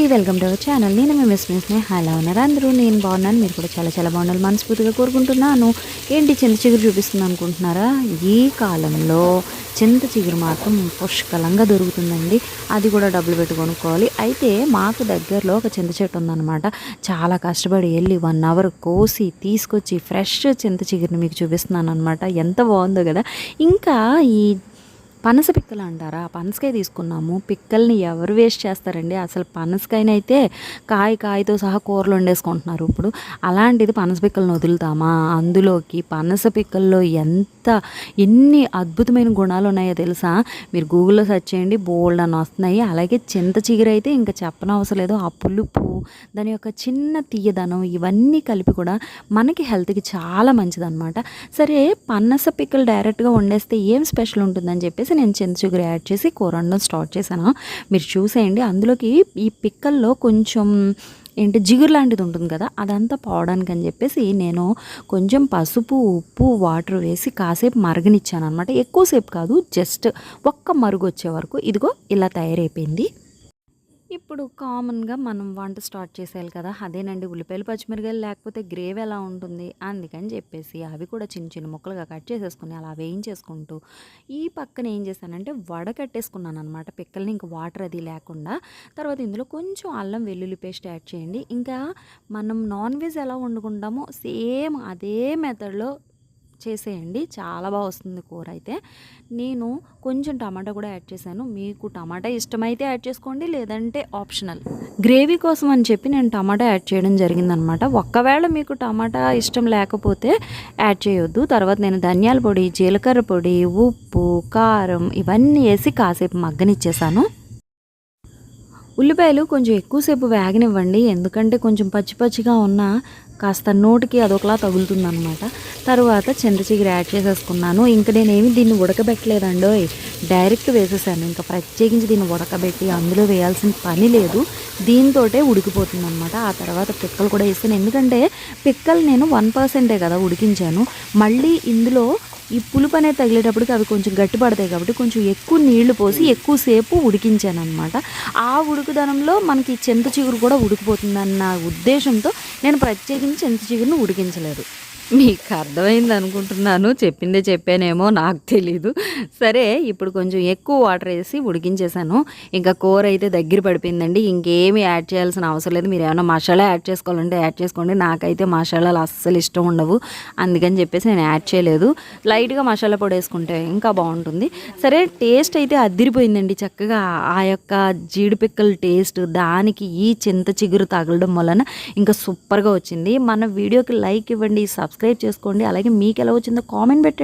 అండి welcome to our channel. నేను మేము మిస్ మిస్ హలో ఉన్నారు. అందరూ నేను బాగున్నాను. మీరు కూడా చాలా చాలా బాగున్నారు మనస్ఫూర్తిగా కోరుకుంటున్నాను. ఏంటి చింత చిగురు చూపిస్తుంది అనుకుంటున్నారా? ఈ కాలంలో చింత చిగురు మాత్రం పుష్కలంగా దొరుకుతుందండి. అది కూడా డబ్బులు పెట్టి కొనుక్కోవాలి. అయితే మాకు దగ్గరలో ఒక చింత చెట్టు ఉందన్నమాట. చాలా కష్టపడి వెళ్ళి వన్ అవర్ కోసి తీసుకొచ్చి ఫ్రెష్ చింత చిగురిని మీకు చూపిస్తున్నాను అనమాట ఎంత బాగుందో కదా. ఇంకా ఈ పనస పిక్కలు అంటారా? పనసకాయ తీసుకున్నాము. పిక్కల్ని ఎవరు వేస్ట్ చేస్తారండి? అసలు పనసకాయనైతే కాయ కాయతో సహా కూరలు వండేసుకుంటున్నారు ఇప్పుడు. అలాంటిది పనస పిక్కలను వదులుతామా? అందులోకి పనస పిక్కల్లో ఎంత ఎన్ని అద్భుతమైన గుణాలు ఉన్నాయో తెలుసా? మీరు గూగుల్లో సెర్చ్ చేయండి బోల్డ్ అని వస్తున్నాయి. అలాగే చింత చిగురైతే ఇంకా చెప్పనవసరం లేదు. ఆ పులుపు దాని యొక్క చిన్న తీయదనం ఇవన్నీ కలిపి కూడా మనకి హెల్త్కి చాలా మంచిదన్నమాట. సరే పనస పిక్కలు డైరెక్ట్గా వండేస్తే ఏం స్పెషల్ ఉంటుందని చెప్పేసి నేను చిన్న చిగురు యాడ్ చేసి కూర వండడం స్టార్ట్ చేశాను. మీరు చూసేయండి అందులోకి ఈ పిక్కల్లో కొంచెం ఏంటి జిగురు లాంటిది ఉంటుంది కదా అదంతా పోవడానికి అని చెప్పేసి నేను కొంచెం పసుపు ఉప్పు వాటర్ వేసి కాసేపు మరగనిచ్చాను అనమాట ఎక్కువసేపు కాదు జస్ట్ ఒక్క మరుగు వచ్చే వరకు. ఇదిగో ఇలా తయారైపోయింది. ఇప్పుడు కామన్గా మనం వంట స్టార్ట్ చేసేయాలి కదా అదేనండి ఉల్లిపాయలు పచ్చిమిరకాయలు లేకపోతే గ్రేవీ ఎలా ఉంటుంది అందుకని చెప్పేసి అవి కూడా చిన్న చిన్న ముక్కలుగా కట్ చేసేసుకుని అలా వేయించేసుకుంటూ ఈ పక్కన ఏం చేశానంటే వడ కట్టేసుకున్నాను అనమాట పిక్కల్ని ఇంకా వాటర్ అది లేకుండా తర్వాత ఇందులో కొంచెం అల్లం వెల్లుల్లి పేస్ట్ యాడ్ చేయండి. ఇంకా మనం నాన్ వెజ్ ఎలా వండుకుంటామో సేమ్ అదే మెథడ్లో చేసేయండి. చాలా బాగా వస్తుంది కూర అయితే. నేను కొంచెం టమాటా కూడా యాడ్ చేశాను. మీకు టమాటా ఇష్టమైతే యాడ్ చేసుకోండి లేదంటే ఆప్షనల్. గ్రేవీ కోసం అని చెప్పి నేను టమాటా యాడ్ చేయడం జరిగిందనమాట. ఒక్కవేళ మీకు టమాటా ఇష్టం లేకపోతే యాడ్ చేయొద్దు. తర్వాత నేను ధనియాల పొడి జీలకర్ర పొడి ఉప్పు కారం ఇవన్నీ వేసి కాసేపు మగ్గనిచ్చేసాను. ఉల్లిపాయలు కొంచెం ఎక్కువసేపు వేగనివ్వండి. ఎందుకంటే కొంచెం పచ్చి పచ్చిగా ఉన్న కాస్త నోటికి అదొకలా తగులుతుందనమాట తర్వాత చింత చిగురు యాడ్ చేసేసుకున్నాను. ఇంకా నేనేమి దీన్ని ఉడకబెట్టలేదండో డైరెక్ట్ వేసేసాను. ఇంకా ప్రత్యేకించి దీన్ని ఉడకబెట్టి అందులో వేయాల్సిన పని లేదు. దీంతో ఉడికిపోతుంది అనమాట ఆ తర్వాత పిక్కలు కూడా వేసాను ఎందుకంటే పిక్కలు నేను వన్ పర్సెంటే కదా ఉడికించాను. మళ్ళీ ఇందులో ఈ పులుపు అనేది తగిలేటప్పటికి అవి కొంచెం గట్టి పడతాయి కాబట్టి కొంచెం ఎక్కువ నీళ్ళు పోసి ఎక్కువసేపు ఉడికించాను అనమాట ఆ ఉడుకుదనంలో మనకి చింత చిగురు కూడా ఉడికిపోతుందన్న ఉద్దేశంతో నేను ప్రత్యేకించి చింత చిగురును ఉడికించలేదు. మీకు అర్థమైంది అనుకుంటున్నాను చెప్పిందే చెప్పానేమో నాకు తెలీదు. సరే ఇప్పుడు కొంచెం ఎక్కువ వాటర్ వేసి ఉడికించేసాను ఇంకా కూర అయితే దగ్గర పడిపోయిందండి. ఇంకేమి యాడ్ చేయాల్సిన అవసరం లేదు. మీరు ఏమైనా మసాలా యాడ్ చేసుకోవాలంటే యాడ్ చేసుకోండి. నాకైతే మసాలాలు అస్సలు ఇష్టం ఉండవు. అందుకని చెప్పేసి నేను యాడ్ చేయలేదు. లైట్గా మసాలా పొడి వేసుకుంటే ఇంకా బాగుంటుంది. సరే టేస్ట్ అయితే అదిరిపోయిందండి చక్కగా. ఆ యొక్క జీడిపిక్కల టేస్ట్ దానికి ఈ చింత చిగురు తగలడం వలన ఇంకా సూపర్గా వచ్చింది. మన వీడియోకి లైక్ ఇవ్వండి సబ్స్క్రైబ్ చేసుకోండి. అలాగే మీకు ఎలా వచ్చిందో కామెంట్ పెట్టండి.